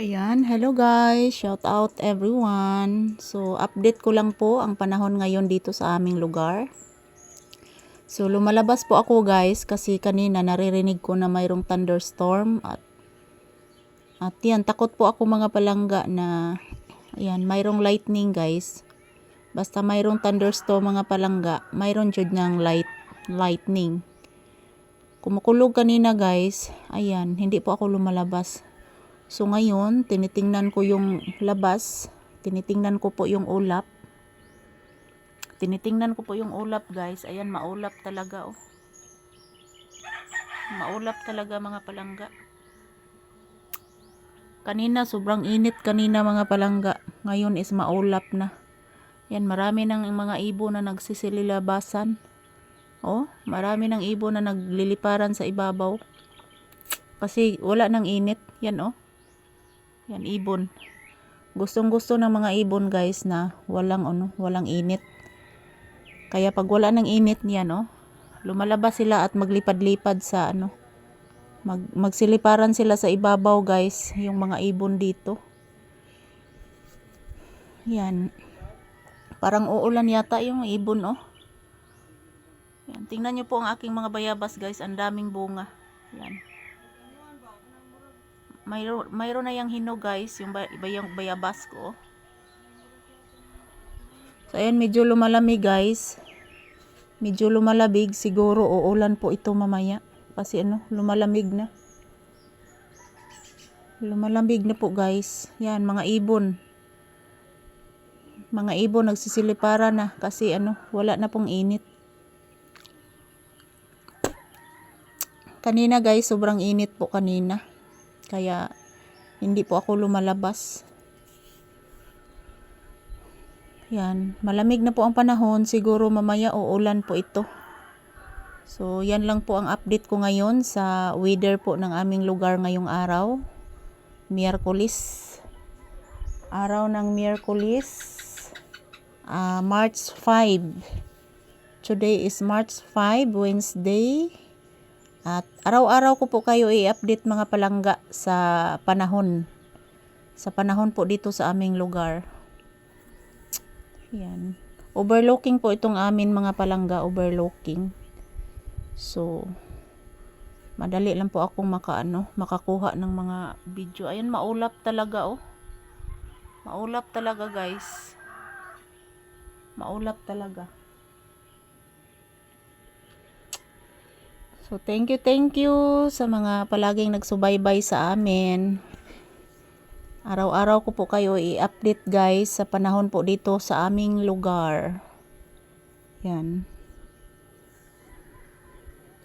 Ayan, hello guys, shout out everyone. So, update ko lang po ang panahon ngayon dito sa aming lugar. So, lumalabas po ako guys kasi kanina naririnig ko na mayroong thunderstorm at at yan, takot po ako mga palangga na ayan, mayroong lightning guys. Basta mayroong thunderstorm mga palangga, mayroon jud ng light lightning. Kumukulog kanina guys, ayan, hindi po ako lumalabas. So ngayon, tinitingnan ko yung labas. Tinitingnan ko po yung ulap. Tinitingnan ko po yung ulap, guys. Ayan, maulap talaga, oh. Maulap talaga, mga palangga. Kanina, sobrang init kanina, mga palangga. Ngayon is maulap na. Yan, marami ng mga ibon na nagsisililabasan. Oh, marami ng ibon na nagliliparan sa ibabaw. Kasi wala nang init. Yan, oh. Yan, ibon. Gustong gusto ng mga ibon guys na walang ano, walang init. Kaya pag wala ng init niyan, no, lumalabas sila at maglipad-lipad sa ano, mag, magsiliparan sila sa ibabaw guys, yung mga ibon dito. Yan. Parang uulan yata yung ibon, oh. Yan. Tingnan nyo po ang aking mga bayabas guys, ang daming bunga. Yan mayroon, mayroon na yung hinog guys, yung bay, yung bayabas ko. So ayan, medyo lumalamig guys. Medyo lumalabig, siguro uulan po ito mamaya. Kasi ano, lumalamig na. Lumalamig na po guys. Yan, mga ibon. Mga ibon nagsisilipara na kasi ano, wala na pong init. Kanina guys, sobrang init po kanina. Kaya hindi po ako lumalabas. Yan, malamig na po ang panahon, siguro mamaya uulan po ito. So, yan lang po ang update ko ngayon sa weather po ng aming lugar ngayong araw. Miyerkules. Araw ng Miyerkules. Uh, March 5. Today is March 5, Wednesday. At araw-araw ko po kayo i-update mga palangga sa panahon. Sa panahon po dito sa aming lugar. Yan. Overlooking po itong amin mga palangga, overlooking. So, madali lang po akong makaano, makakuha ng mga video. Ayun, maulap talaga oh. Maulap talaga guys. Maulap talaga. So, thank you, thank you sa mga palaging nagsubaybay sa amin. Araw-araw ko po kayo i-update guys sa panahon po dito sa aming lugar. Yan.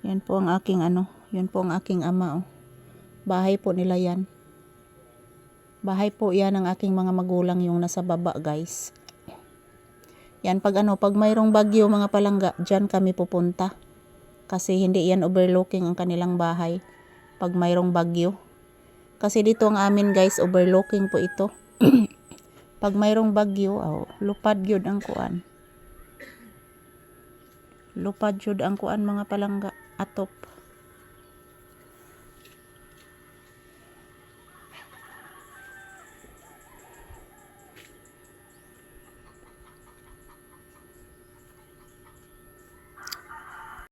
Yan po ang aking ano, yan po ang aking ama oh. Bahay po nila yan. Bahay po yan ng aking mga magulang yung nasa baba guys. Yan pag ano, pag mayroong bagyo mga palangga, diyan kami pupunta kasi hindi yan overlooking ang kanilang bahay pag mayroong bagyo. Kasi dito ang amin guys, overlooking po ito. pag mayroong bagyo, oh, lupad yun ang kuan. Lupad yun ang kuan mga palangga, atop.